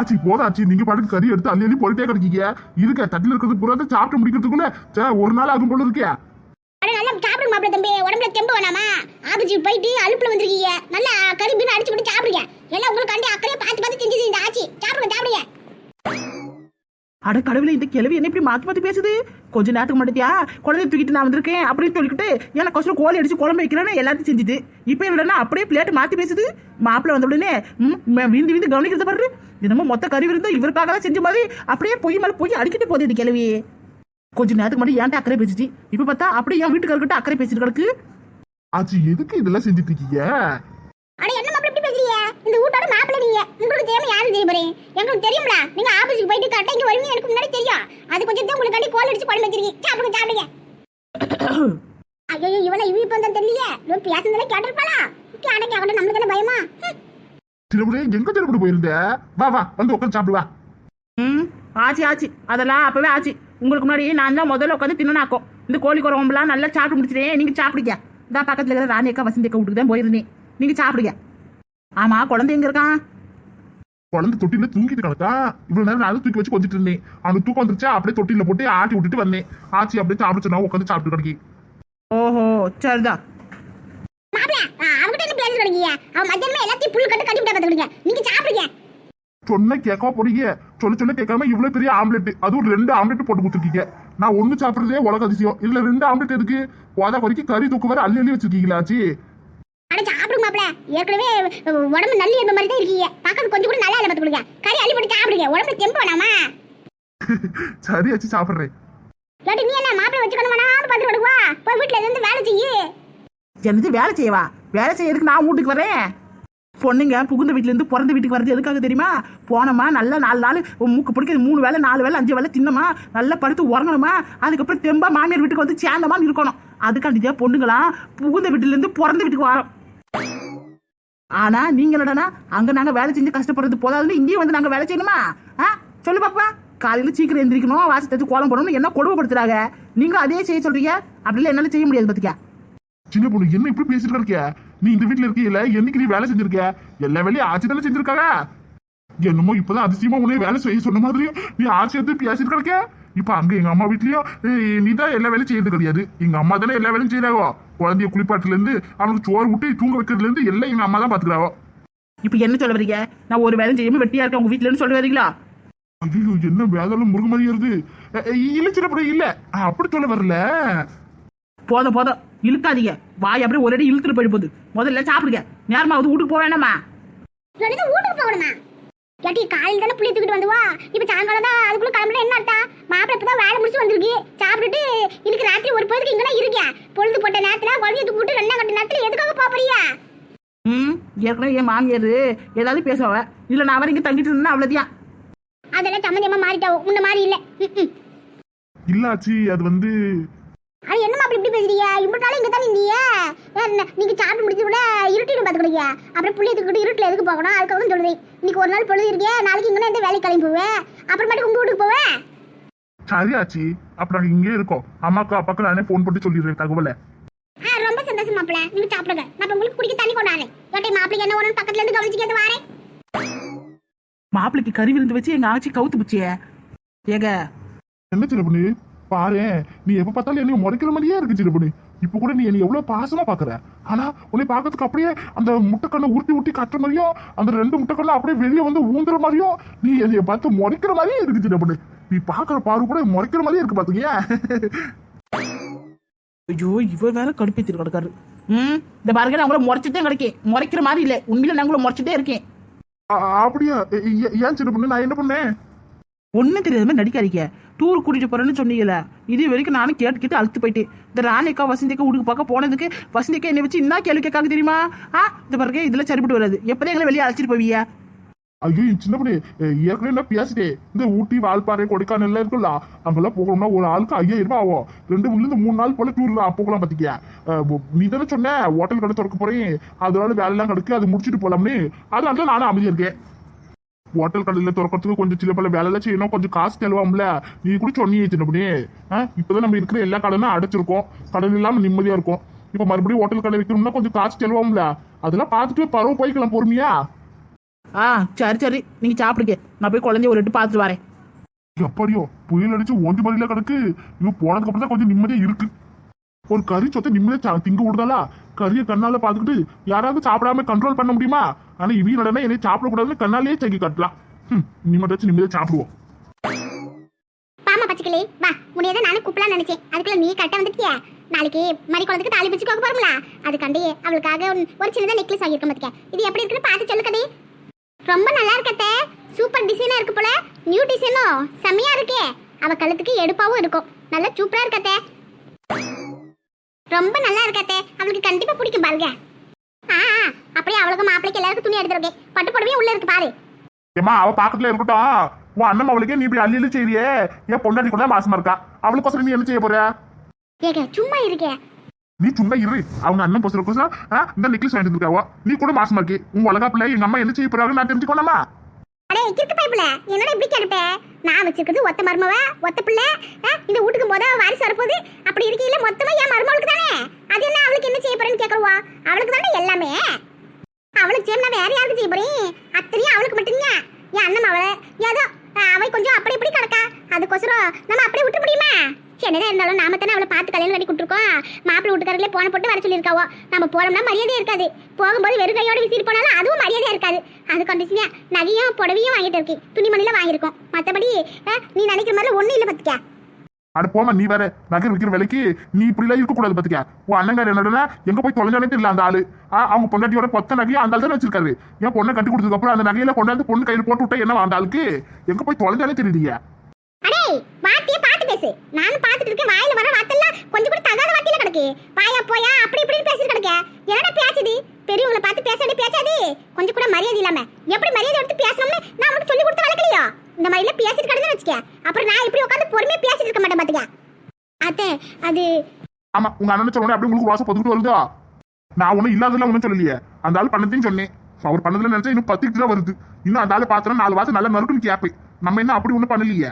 ஆச்சு போதாச்சு. நீங்க பாட்டுக்கு கறி எடுத்து அள்ளி அள்ளி போயிட்டே கிடைக்கீங்க. இருக்க தட்டில் இருக்கிறது புறாத சாப்பிட்டு முடிக்கிறதுக்குள்ள சே, ஒரு நாள் ஆகும் போல இருக்கே. அட நல்லா சாப்பிடுங்க மாப்பிள தம்பி. உடம்புல தெம்பு வேணாமா? ஆபீஸ் போயிட்டு அலுப்புல வந்திருக்கீங்க. நல்லா கறி மீன் அடிச்சு போட்டு சாப்பிடுங்க. எல்லாம் உங்களுக்கு கண்டி அக்கறையே பார்த்து பார்த்து செஞ்சு இந்த அட கடவுளே இந்த கிழவி என்ன இப்படி மாத்தி மாத்தி பேசுது? கொஞ்ச நேரத்துக்கு மாட்டியா குழந்தை தூக்கிட்டு நான் வந்திருக்கேன் அப்படின்னு சொல்லிக்கிட்டு எனக்கு கொசரம் கோழி அடிச்சு குழம்பு வைக்கிறேன்னு எல்லாத்தையும் செஞ்சுது. இப்போ என்னடா அப்படியே பிளேட் மாத்தி பேசுது. மாப்பிள்ள வந்த உடனே விந்து விந்து கவனிக்கிறது பாரு என்னமோ மொத்த கறி விருந்து இவருக்காக தான் செஞ்ச மாதிரி அப்படியே பொய் மேல பொய் அடிக்கிட்டு போகுது இந்த கிழவி. கொஞ்ச நேரத்துக்கு முன்னாடி ஏன்ட்ட அக்கறை பேசிச்சு? இப்போ பார்த்தா அப்படியே என் வீட்டுக்காரர்கிட்ட அக்கறை பேசிட்டு கிடக்கு. ஆச்சி எதுக்கு இதெல்லாம் செஞ்சுட்டு இருக்கீங்க அட என்ன மாப்பிள்ள இப்படி பேசுறீங்க இந்த நீங்க உங்களுக்கு தெரியாம யாரும் தெரிய போறீங்க? எங்களுக்கு தெரியும்ல. நீங்க ஆபீஸ்க்கு போயிட்டு கரெக்டா இங்க வருவீங்க எனக்கு முன்னாடி தெரியும். அது கொஞ்சம் தான் உங்களுக்கு கோல் அடிச்சு குழம்பு வச்சிருக்கீங்க. சாப்பிடுங்க சாப்பிடுங்க. ஐயோ இவனை இவ இப்ப தான் தெரியலையே. இவன் பேசுனதே கேட்டிருப்பாளா? கேட்ட கேட்கட்டும் நம்மளுக்கு என்ன பயமா. திருப்படி எங்க திருப்படி போயிருந்த? வா வா வந்து உட்காந்து சாப்பிடு வா. ம் ஆச்சு ஆச்சு. அதெல்லாம் அப்பவே ஆச்சு. உங்களுக்கு முன்னாடி நான் தான் முதல்ல உட்காந்து தின்னாக்கும் இந்த கோழி குழம்புலாம் நல்லா சாப்பிட்டு முடிச்சிட்டேன் நீங்க சாப்பிடுங்க. இந்த பக்கத்துல இருக்கிற ராணி அக்கா வசந்தி அக்கா வீட்டுக்கு தான் போயிருந்தேன். நீங்க சாப்பிடுங்க. ஆமா குழந்தை எங்க இருக்கான்? குழந்தை தொட்டில தூங்கிட்டு கிடக்கா? இவ்வளவு நேரம் நான் தூக்கி வச்சு கொஞ்சிட்டு இருந்தேன். அவனுக்கு தூக்கம் வந்துருச்சா அப்படியே தொட்டில போட்டு ஆட்டி விட்டுட்டு வந்தேன். ஆச்சி அப்படியே சாப்பிட சொன்னா உட்காந்து சாப்பிட்டு கிடக்கி. ஓஹோ சரிதான். சொன்ன கேட்காம போறீங்க? சொல்ல சொல்ல கேட்காம இவ்வளவு பெரிய ஆம்லெட் அதுவும் ரெண்டு ஆம்லெட் போட்டு கொடுத்துருக்கீங்க. நான் ஒண்ணு சாப்பிடுறதே உலக அதிசயம். இதுல ரெண்டு ஆம்லெட் எதுக்கு? போதா வரைக்கும் கறி தூக்கு வர அள்ளி அள்ளி வச்சிருக்கீங்களா ஆச்சி. அட சாப்பிடுங்க மாப்பிள. ஏற்கனவே உடம்பு நல்லி இருந்த மாதிரி தான் இருக்கீங்க. பார்க்கறது கொஞ்சம் கூட நல்லா இல்லை பாத்துக்கிடுங்க கறி அள்ளி போட்டு சாப்பிடுங்க. உடம்புல தெம்பு வேணாமா? சரி ஆச்சி சாப்பிடுறேன். கேட்டு நீ என்ன மாப்பிள வச்சுக்கணும் பார்த்து விடுவா போய் வீட்டுல இருந்து வேலை செய்யு. என்னது வேலை செய்யவா? வேலை செய்யறதுக்கு நான் வீட்டுக்கு வரேன். பொண்ணுங்க புகுந்த வீட்டுல இருந்து பிறந்த வீட்டுக்கு வர்றது எதுக்காக தெரியுமா? போனோமா நல்லா நாலு நாள் மூக்கு பிடிக்கிறது மூணு வேலை நாலு வேலை அஞ்சு வேலை தின்னமா? நல்லா படுத்து உறங்கணுமா? அதுக்கப்புறம் தெம்பா மாமியார் வீட்டுக்கு வந்து சேர்ந்தமா இருக்கணும். அதுக்காண்டிதான் பொண்ணுங்களா புகுந்த வீட்டுல இருந்து பிறந்த வீட்டுக்கு வரோம் ஆனா நீங்க என்னடா அங்க நாங்க வேலை செஞ்சு கஷ்டப்படுறது போதாதுன்னு இங்கேயும் வந்து நாங்க வேலை செய்யணுமா? ஆ? சொல்லு பாப்பா. காலையில சீக்கிரம் எந்திரிக்கணும் வாசி தச்சு கோலம் போடணும் என்ன கொடுமைப்படுத்துறாங்க? நீங்க அதே செய்ய சொல்றீங்க. அப்படிலாம் என்னால செய்ய முடியாது பாத்தியா சின்ன பொண்ணு என்ன இப்படி பேசிட்டு இருக்கியா நீ இந்த வீட்டுல இருக்கீல என்னைக்கு நீ வேலை செஞ்சிருக்க? எல்லா வேலையும் ஆச்சி தானே செஞ்சிருக்காங்க? என்னமோ இப்பதான் அதிசயமா உன்னை வேலை செய்ய சொன்ன மாதிரியும் நீ ஆச்சி எடுத்து பேசிட்டு இருக்க? இப்ப அங்க எங்க அம்மா வீட்லயும் நீ தான் எல்லா வேலையும் செய்யறது கிடையாது. எங்க அம்மா தானே எல்லா வேலையும் செய்யறாங்க குழந்தைய குளிப்பாட்டுல இருந்து அவனுக்கு சோறு விட்டு தூங்க வைக்கிறதுல இருந்து எல்லாம் எங்க அம்மா தான் பாத்துக்கிறாவோ? இப்போ என்ன சொல்ல வரீங்க? நான் ஒரு வேலையும் செய்யாம வெட்டியா இருக்கேன் உங்க வீட்டுலன்னு சொல்ல வரீங்களா? ஐயோ என்ன வேதாளம் முருக மாதிரி வருது அ, அ, இல்ல சின்ன இல்ல. அப்படி சொல்ல வரல. போதும் போதும். இழுக்காதீங்க. வாய் அப்படியே ஒரு அடி இழுத்துட்டு போயிட்டு போகுது. முதல்ல சாப்பிடுங்க. நேரமா வந்து வீட்டுக்கு போக வேணாமா? வீட்டுக்கு போகணுமா? கேட்டி காலையில் தானே புள்ளி தூக்கிட்டு வந்துவா? இப்போ சாயங்காலம் தான் அதுக்குள்ள கிளம்புனா என்ன அர்த்தம்? மாப்பிள்ளை இப்போ தான் வேலை முடிச்சு வந்திருக்கு. சாப்பிட்டுட்டு இன்னைக்கு ராத்திரி ஒரு பொழுதுக்கு இங்கே இருக்கேன். பொழுது போட்ட நேரத்தில் குழந்தைய தூக்கிட்டு ரெண்டாம் கட்ட நேரத்தில் எதுக்காக போறியா ம் ஏற்கனவே என் மாமியார் ஏதாவது பேசுவ இல்ல நான் வர இங்க தங்கிட்டு இருந்தா அவ்வளோதியான் அதெல்லாம் சம்மந்தமாக மாறிட்டாவும் முன்ன மாதிரி இல்லை. ம் இல்ல ஆச்சி அது வந்து அது என்ன மாப்பிள்ளை இப்படி பேசுறீங்க? நாள் இங்கே தான் இருந்தீங்க நீங்க சாப்பிட்டு முடிச்சு கூட இருட்டிடும் பார்த்துக்கிடுங்க அப்புறம் புள்ளிய தூக்கிட்டு இருட்டில் எதுக்கு போகணும்? அதுக்காக தான் சொல்றேன் இன்னைக்கு ஒரு நாள் பொழுது இருக்கே நாளைக்கு இங்கே எந்த வேலைக்கு கிளம்பி போவேன் அப்புறமேட்டு உங்க வீட்டுக்கு போவேன் சரி ஆச்சி அப்ப நாங்க இங்கே இருக்கோம். அம்மாக்கு அப்பாக்கு நானே ஃபோன் பண்ணி சொல்லிடுறேன் தகவலை. ஆ ரொம்ப சந்தோஷம் மாப்பிள்ள. நீங்க சாப்பிடுங்க. நான் இப்ப உங்களுக்கு குடிக்க தண்ணி கொண்டாடுறேன். ஏட்டை மாப்பிளைக்கு என்ன ஒரு பக்கத்துல இருந்து கவனிச்சுக்கிட்டு வரேன்? மாப்பிளைக்கு கறி விருந்து வச்சு எங்க ஆச்சி கவுத்து பிச்சியே. ஏங்க. என்ன சின்ன பொண்ணு பாரு நீ எப்ப பார்த்தாலும் என்னைய முறைக்கிற மாதிரியே இருக்கு சின்ன பொண்ணு இப்ப கூட நீ என்னை எவ்வளவு பாசமா பாக்குற? ஆனா உன்னை பார்க்கறதுக்கு அப்படியே அந்த முட்டைக்கண்ணை உருட்டி உருட்டி கட்டுற மாதிரியும் அந்த ரெண்டு முட்டைக்கண்ணை அப்படியே வெளியே வந்து ஊந்துற மாதிரியும் நீ என்னைய பார்த்து முறைக்கிற மாதிரியே இருக்கு சின்ன பொண்ணு நீ பாக்குற பாரு கூட முறைக்கிற மாதிரியே இருக்கு பாத்துக்கியா? ஐயோ இவ வேற கடுப்பேத்திட்டு கிடக்காரு. ம் இந்த பாருங்க நான் உங்களை முறைச்சிட்டே கிடைக்கேன். முறைக்கிற மாதிரி இல்லை. உண்மையில நான் உங்களை முறைச்சிட்டே இருக்கேன். அப்படியா? ஏன் சின்ன பொண்ணு நான் என்ன பண்ணேன்? ஒன்றும் தெரியாத மாதிரி நடிக்காதீங்க. டூர் கூட்டிட்டு போறேன்னு சொன்னீங்கல்ல. இது வரைக்கும் நானும் கேட்டு கேட்டு அழுத்து போயிட்டு இந்த ராணிக்கா வசந்திக்கா வீட்டுக்கு பார்க்க போனதுக்கு வசந்திக்கா என்னை வச்சு என்ன கேள்வி கேட்காங்க தெரியுமா? ஆ இந்த பிறகு இதுல சரிபட்டு வராது. எப்பதான் எங்களை வெளியே அழைச்சிட்டு போவியா ஐயோ சின்ன பண்ணி ஏற்கனவே நான் பேசிட்டேன். இந்த ஊட்டி வால்பாறை கொடைக்கானல் எல்லாம் இருக்குல்ல அங்கெல்லாம் போகணும்னா ஒரு ஆளுக்கு ஐயாயிரம் ரூபாய் ஆகும். ரெண்டு மூணுல இருந்து மூணு நாள் போல டூர்ல போகலாம் பாத்திக்கியா நீ தானே சொன்ன ஹோட்டல் கடை திறக்க போறேன். அதனால வேலை எல்லாம் கிடக்கு அது முடிச்சுட்டு போலாம்னு. அதனால நானும் அமைதியா இருக்கேன். ஹோட்டல் கடையில திறக்கிறதுக்கு கொஞ்சம் சில பல வேலை எல்லாம் செய்யணும் கொஞ்சம் காசு செலவாம்ல நீ கூட சொன்னியே சின்ன பொண்ணு ஆ, இப்பதான் நம்ம இருக்கிற எல்லா கடனும் அடைச்சிருக்கோம். கடன் இல்லாம நிம்மதியா இருக்கும். இப்ப மறுபடியும் ஹோட்டல் கடை வைக்கணும்னா கொஞ்சம் காசு செலவாம்ல அதெல்லாம் பார்த்துட்டு பரவ போய்க்கலாம் பொறுமையா. ஆ சரி சரி. நீங்க சாப்பிடுங்க. நான் போய் குழந்தைய ஒரு பார்த்துட்டு வரேன். எப்படியோ புயல் அடிச்சு ஓந்தி மாதிரில கிடக்கு. இவன் போனதுக்கு அப்புறம் தான் கொஞ்சம் நிம்மதியா இருக்கு. ஒரு கறி சொத்தை நிம்மதியா திங்க விடுதாலா கறியை கண்ணால பாத்துக்கிட்டு யாராவது சாப்பிடாம கண்ட்ரோல் பண்ண முடியுமா? ஆனா இவன் நடனா என்னை சாப்பிடக்கூடாதுன்னு கண்ணாலேயே செக்கி கட்டலாம். நீ மட்டும் நிம்மதியா சாப்பிடுவோம். பாமா பச்சைக்கிளி வா முடியாத நானும் கூப்பிடலாம் நினைச்சேன். அதுக்குள்ள நீ கரெக்டா வந்துட்டியா? நாளைக்கு மறி குழந்தைக்கு தாலி பிடிச்சு கோக்க போறோம்ல? அதுக்காண்டி அவளுக்காக ஒரு- ஒரு சின்னதா நெக்லஸ் வாங்கியிருக்கேன் மாட்டேன் இது எப்படி இருக்குன்னு பார்த்து சொல்லு கடி ரொம்ப நல்லா இருக்கத்தே சூப்பர் டிசைனா இருக்கு போல. நியூ டிசைனோ செம்மையா இருக்கே. அவ கழுத்துக்கு எடுப்பாவும் இருக்கும். நல்லா சூப்பரா இருக்கத்தே ரொம்ப நல்லா இருக்கத்தே அவளுக்கு கண்டிப்பா பிடிக்கும் பாருங்க. ஆ அப்படியே அவளுக்கு மாப்பிளைக்கு எல்லாருக்கும் துணி எடுத்துருக்கேன் பட்டு புடவையும் உள்ள இருக்கு பாரு. ஏமா அவ பக்கத்துல இருக்கட்டும். உன் அண்ணன் அவளுக்கே நீ இப்படி அள்ளி அள்ளி செய்றியே ஏன் பொண்டாட்டி கூட மாசமா இருக்கா. அவளுக்கோசரம் நீ என்ன செய்ய போற? ஏக சும்மா இருக்கே. நீ சும்மா இரு. அவங்க அண்ணன் பொசுற கோசம் இந்த நெக்லஸ் வாங்கிட்டு இருக்காவோ நீ கூட மாசமா இருக்கி. உங்க வளகாப்புல எங்க அம்மா என்ன செய்ய போறாங்க நான் தெரிஞ்சுக்கோனமா அடே கிறுக்கு பைப்புல என்னடா இப்படி கேட்டுட்ட. நான் வச்சிருக்கிறது ஒத்த மருமவ ஒத்த பிள்ளை. இந்த வீட்டுக்கு போத வாரிசு வரப்போகுது. அப்படி இருக்கையில மொத்தமா என் மருமகளுக்கு தானே? அது என்ன அவளுக்கு என்ன செய்ய போறேன்னு கேக்குறவா? அவளுக்கு தானே எல்லாமே? அவளுக்கு செய்ய நான் வேற யாருக்கு செய்ய போறேன் அத்தனையும் அவளுக்கு மட்டும்தான் என் அண்ணன் அவளை ஏதோ ஆ, அவ கொஞ்சம் அப்படி இப்படி கிடக்கா. அதுக்கோசரம் நம்ம அப்படியே விட்டு முடியுமா? என்னதான் இருந்தாலும் நாம தானே அவளை பார்த்து கல்யாணம் கட்டி கொடுத்துருக்கோம். மாப்பிள்ளை வீட்டுக்காரர்களே போன போட்டு வர சொல்லியிருக்காவோ? நம்ம போனோம்னா மரியாதையே இருக்காது. போகும்போது வெறும் கையோட விசிட்டு போனாலும் அதுவும் மரியாதையே இருக்காது. அது கண்டிச்சுங்க நகையும் புடவையும் வாங்கிட்டு இருக்கேன். துணிமணியில் வாங்கியிருக்கோம். மற்றபடி நீ நினைக்கிற மாதிரி ஒன்றும் இல்லை பார்த்துக்க அட போமா நீ வேற நகை விற்கிற விலைக்கு நீ இப்படிலாம் இருக்கக்கூடாது பாத்துக்க. உன் அண்ணங்கார என்னடா எங்க போய் தொலைஞ்சானே தெரியல அந்த ஆளு. அவங்க பொண்டாட்டியோட பொத்த நகையை அந்த ஆள் தான் வச்சிருக்காரு. என் பொண்ணை கட்டி கொடுத்ததுக்கு அப்புறம் அந்த நகையில கொண்டாந்து பொண்ணு கையில் போட்டு விட்டா என்ன அந்த ஆளுக்கு? எங்க போய் தொலைஞ்சாலே தெரியலையே. அடே வார்த்தையே பாத்து பேசு. நானும் பாத்துட்டு இருக்கேன் வாயில வர வார்த்தைலாம் கொஞ்சம் கூட தகாத வார்த்தையில கிடக்கு. வாயா போயா அப்படி இப்படி பேசிட்டு கிடக்க. என்னடா பேசுது பெரியவங்களை பார்த்து பேச வேண்டிய பேசாது கொஞ்சம் கூட மரியாதை இல்லாம. எப்படி மரியாதை எடுத்து பேசணும்னு நான் உனக்கு சொல்லி கொடுத்து வளர்க்கலையா இந்த மாதிரிலாம் பேசிட்டு கிடந்து வச்சுக்க. அப்புறம் நான் இப்படி உட்காந்து பொறுமையா பேசிட்டு இருக்க மாட்டேன் பாத்துக்க. அத்தை அது ஆமா உங்க அண்ணன் சொன்ன அப்படியே உங்களுக்கு வாசம் பொதுக்கிட்டு வருதா? நான் ஒண்ணும் இல்லாதெல்லாம் ஒன்றும் சொல்லலையே. அந்த ஆள் பண்ணதையும் சொன்னேன். அவர் பண்ணதுல நினைச்சா இன்னும் பத்துக்கிட்டு தான் வருது. இன்னும் அந்த ஆள் பார்த்தோன்னா நாலு வாசம் நல்லா நறுக்குன்னு கேப்பேன். நம்ம என்ன அப்படி ஒன்றும் பண்ணலையே?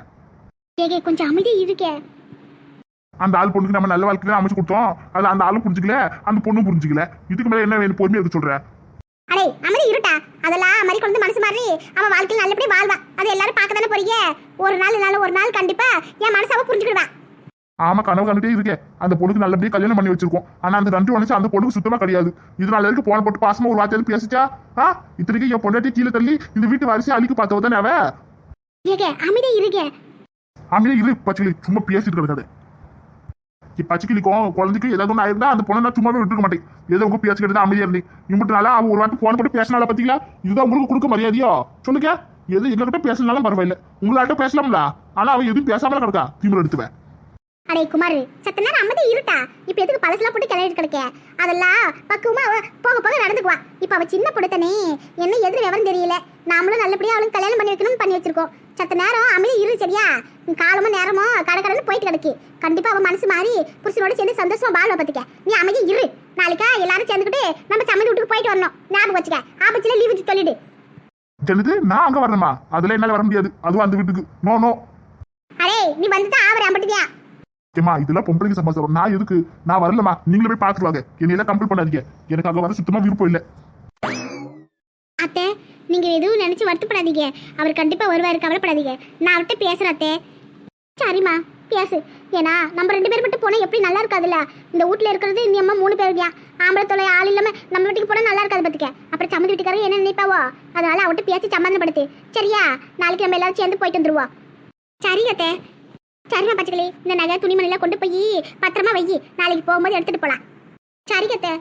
கேக்கே கொஞ்சம் அமைதி இருக்கே. அந்த ஆள் பொண்ணுக்கு நம்ம நல்ல வாழ்க்கை தான் அமைச்சு கொடுத்தோம். அது அந்த ஆளும் புரிஞ்சுக்கல அந்த பொண்ணும் புரிஞ்சுக்கல. இதுக்கு மேல என்ன வேணும்? பொறுமையா இருக்க சொல்ற? அடே அமைதி இருட்டா? அதெல்லாம் மாதிரி கொண்டு மனசு மாதிரி அவன் வாழ்க்கையில் நல்லபடியா வாழ்வா. அது எல்லாரும் பார்க்க தானே போறீங்க? ஒரு நாள் இல்லைனாலும் ஒரு நாள் கண்டிப்பா என் மனசை அவ புரிஞ்சுக்கிடுவா. ஆமா கனவு கண்டுட்டே இருக்கேன் அந்த பொண்ணுக்கு நல்லபடியா கல்யாணம் பண்ணி வச்சிருக்கோம். ஆனா அந்த ரெண்டு வச்சு அந்த பொண்ணுக்கு சுத்தமா கிடையாது. இதனால வரைக்கும் போன போட்டு பாசமா ஒரு வார்த்தை பேசிச்சா? ஆ? இத்தனைக்கு என் பொண்டாட்டி கீழே தள்ளி இந்த வீட்டு வாரிசை அழிக்க பார்த்தவ தானே அவ? ஏகே அமைதி இருக்கே. அமைதியா இரு பச்சைக்கிளி சும்மா பேசிட்டு கிடக்காது. பச்சைக்கிளிக்கும் குழந்தைக்கு ஏதாவது ஒன்று ஆயிருந்தா அந்த பொண்ணை நான் சும்மாவே விட்டுருக்க மாட்டேன். ஏதோ உங்க பேசிக்கிட்டு தான் அமைதியா இருந்தேன் நாளா அவன் ஒரு வாட்டி போன போட்டு பேசினால பாத்தீங்களா? இதுதான் உங்களுக்கு கொடுக்க மரியாதையா? சொல்லுங்க. எது எங்ககிட்ட பேசினாலும் பரவாயில்ல. உங்களாட்ட பேசலாம்ல. ஆனா அவன் எதுவும் பேசாமல கிடக்கா. தீவிரம் எடுத்துவேன் அடே குமார் சத்த நேரம் அமைதி இருட்டா இப்ப எதுக்கு பழசுலாம் போட்டு கிளறி கிடக்க? அதெல்லாம் பக்குவமா அவ போக போக நடந்துக்குவா. இப்ப அவ சின்ன பொடுத்தனே என்ன எதிர் விவரம் தெரியல. நாமளும் நல்லபடியா அவளுக்கு கல்யாணம் பண்ணி வைக்கணும்னு பண்ணி வச்சிருக்கோம். சத்த நேரம் அமைதி இரு சரியா? காலமும் நேரமும் கடை கடைன்னு போயிட்டு கிடக்கு. கண்டிப்பா அவன் மனசு மாறி புருஷனோட சேர்ந்து சந்தோஷமா வாழ்வ பத்துக்க நீ அமைதி இரு. நாளைக்கா எல்லாரும் சேர்ந்துக்கிட்டு நம்ம சம்மதி வீட்டுக்கு போயிட்டு வரணும். ஞாபகம் வச்சுக்க. ஆபத்துல லீவ் வச்சு சொல்லிடு. என்னது? நான் அங்க வரணுமா? அதுல என்னால வர முடியாது. அதுவும் அந்த வீட்டுக்கு. நோ நோ அடே நீ வந்துட்டு ஆவர அம்பட்டியா ஏமா இதெல்லாம் பொம்பளைக்கு சமாச்சாரம். நான் எதுக்கு? நான் வரலமா நீங்களே போய் பார்த்துட்டு வாங்க. என்னையெல்லாம் கம்பல் பண்ணாதீங்க. எனக்கு அங்க வர சுத்தமா விருப்பம் இல்லை. நீங்கள் நீங்க எதுவும் நினைச்சு வருத்தப்படாதீங்க. அவர் கண்டிப்பா வருவார் கவலைப்படாதீங்க. நான் அவர்கிட்ட பேசுறேன் சரிம்மா பேசு. ஏன்னா நம்ம ரெண்டு பேர் மட்டும் போனால் எப்படி நல்லா இருக்காதுல்ல? இந்த வீட்ல இருக்கிறது நீ அம்மா மூணு பேர் இருக்கியா ஆம்பளை தொலை ஆள் இல்லாம நம்ம வீட்டுக்கு போனால் நல்லா இருக்காது பாத்துக்க. அப்புறம் சம்மந்தி வீட்டுக்காரங்க என்ன நினைப்பாவோ? அதனால அவர்கிட்ட பேசி சம்மந்தப்படுத்து சரியா? நாளைக்கு நம்ம எல்லாரும் சேர்ந்து போயிட்டு வந்துருவோம். சரி அத்தை. சரிம்மா பச்சைக்கிளி. இந்த நகை துணிமணிலாம் கொண்டு போய் பத்திரமா வை நாளைக்கு போகும்போது எடுத்துட்டு போகலாம் சரி அத்தை.